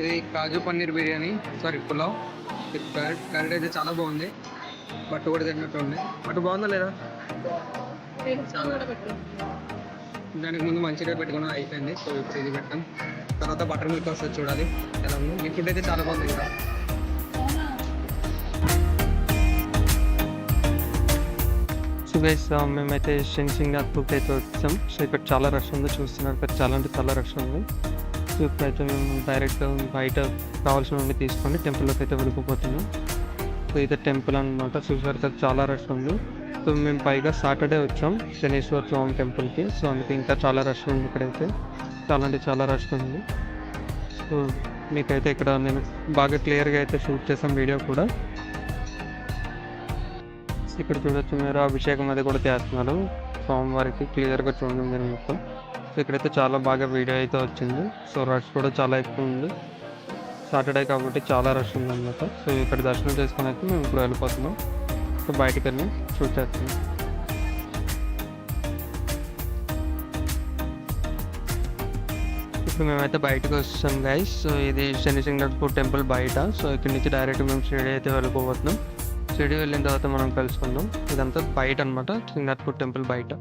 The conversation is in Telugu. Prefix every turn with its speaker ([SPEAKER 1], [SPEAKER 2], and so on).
[SPEAKER 1] ఇది కాజు పన్నీర్ బిర్యానీ. సారీ పులావ్. ఇది క్యారెట్ క్యారెట్ అయితే చాలా బాగుంది. బట్టు కూడా తిన్నట్టు ఉంది. బట్టు బాగుందా లేదా? దానికి ముందు మంచిగా పెట్టుకుని అయిపోయింది. సో ఇప్పుడు ఇది పెట్టాం. తర్వాత బటర్ మిల్క్ వస్తుంది చూడాలి. ఎలా ఉంది. మీ ఫుడ్ అయితే చాలా బాగుంది కదా.
[SPEAKER 2] సో గైస్ uh, మేమైతే సింగాపూర్కి అయితే వచ్చాం. సో ఇక్కడ చాలా రష్ ఉంది. చూస్తున్నారు ఇక్కడ చాలా అంటే చాలా రష్ ఉంది. సో అయితే మేము డైరెక్ట్గా బయట కావాల్సినవన్నీ తీసుకొని టెంపుల్లోకి అయితే వెళ్ళిపోతున్నాం. సో ఇది టెంపుల్ అనమాట చూసారు కదా చాలా రష్ ఉంది. సో మేము పైగా సాటర్డే వచ్చాం శనీశ్వర స్వామి టెంపుల్కి. సో అందుకే ఇంకా చాలా రష్ ఉంది ఇక్కడైతే. చాలా అంటే చాలా రష్ ఉంది. సో మీకైతే ఇక్కడ నేను బాగా క్లియర్గా అయితే షూట్ చేసాం వీడియో కూడా. ఇక్కడ చూడొచ్చు మీరు అభిషేకం అది కూడా చేస్తున్నారు. స్వామివారికి క్లియర్గా చూడండి మీరు మొత్తం. సో ఇక్కడైతే చాలా బాగా వీడియో అయితే వచ్చింది. సో రష్ కూడా చాలా ఎక్కువ ఉంది. సాటర్డే కాబట్టి చాలా రష్ ఉంది అనమాట సో ఇక్కడ దర్శనం చేసుకుని అయితే మేము ఇప్పుడు వెళ్ళిపోతున్నాం. సో బయటికి వెళ్ళి షూట్ చేస్తున్నాం ఇప్పుడు మేమైతే బయటకు వస్తాం గైస్ సో ఇది శని సింగపూర్ టెంపుల్ బయట. సో ఇక్కడ నుంచి డైరెక్ట్ మేము షిరిడి అయితే వెళ్ళిపోతున్నాం. షిరిడి వెళ్ళిన తర్వాత మనం కలుసుకుందాం. ఇదంతా బయట అనమాట సింగపూర్ టెంపుల్ బయట.